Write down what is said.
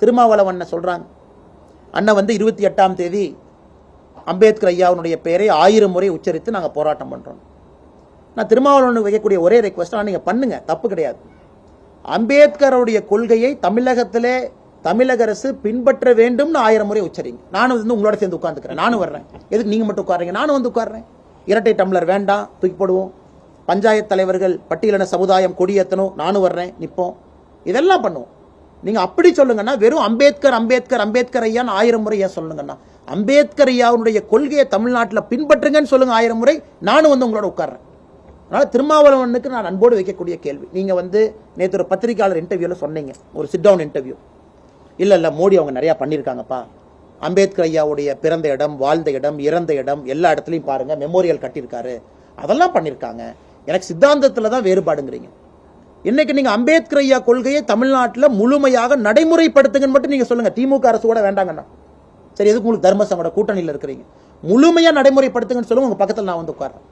திருமாவளவன் சொல்கிறாங்க அண்ணன் வந்து இருபத்தி எட்டாம் தேதி அம்பேத்கர் ஐயாவுடைய பெயரை ஆயிரம் முறை உச்சரித்து நாங்கள் போராட்டம் பண்ணுறோம் நான் திருமாவளவனுக்கு வைக்கக்கூடிய ஒரே ரெக்வஸ்ட்டாக நீங்கள் பண்ணுங்கள் தப்பு கிடையாது. அம்பேத்கருடைய கொள்கையை தமிழகத்திலே தமிழக அரசு பின்பற்ற வேண்டும்னு ஆயிரம் முறை உச்சரிங்க. நானும் வந்து உங்களோட சேர்ந்து உட்காந்துக்கிறேன் நானும் வர்றேன். எதுக்கு நீங்கள் மட்டும் உட்காருங்க நானும் வந்து உட்காடுறேன் இரட்டை டம்ளர் வேண்டாம் தூக்கி போடுவோம். பஞ்சாயத்து தலைவர்கள் பட்டியலின சமுதாயம் கொடியேற்றணும் நானும் வர்றேன் நிற்போம் இதெல்லாம் பண்ணுவோம். நீங்கள் அப்படி சொல்லுங்கன்னா வெறும் அம்பேத்கர் அம்பேத்கர் அம்பேத்கர் ஐயான்னு ஆயிரம் முறை ஏன் சொல்லுங்கன்னா அம்பேத்கர் ஐயாவுடைய கொள்கையை தமிழ்நாட்டில் பின்பற்றுங்கன்னு சொல்லுங்கள் ஆயிரம் முறை. நானும் வந்து உங்களோட உட்கார்றேன். அதனால் திருமாவளவனுக்கு நான் அன்போடு வைக்கக்கூடிய கேள்வி. நீங்கள் வந்து நேற்று ஒரு பத்திரிகையாளர் இன்டர்வியூவில் சொன்னீங்க. ஒரு சிட் டவுன் இன்டர்வியூ இல்லை இல்லை மோடி அவங்க நிறையா பண்ணியிருக்காங்கப்பா. அம்பேத்கர் ஐயாவுடைய பிறந்த இடம் வாழ்ந்த இடம் இறந்த இடம் எல்லா இடத்துலையும் பாருங்கள் மெமோரியல் கட்டியிருக்காரு. அதெல்லாம் பண்ணியிருக்காங்க. எனக்கு சித்தாந்தத்தில் தான் வேறுபாடுங்கிறீங்க. இன்னைக்கு நீங்க அம்பேத்கர் ஐயா கொள்கையை தமிழ்நாட்டில் முழுமையாக நடைமுறைப்படுத்துங்கன்னு மட்டும் நீங்க சொல்லுங்க. திமுக அரசு கூட வேண்டாங்கண்ணா. சரி எதுக்கு உங்களுக்கு தர்மசங்கோட கூட்டணியில் இருக்கிறீங்க? முழுமையாக நடைமுறைப்படுத்துங்கன்னு சொல்லுங்க உங்க பக்கத்தில் நான் வந்து உட்கார்றேன்.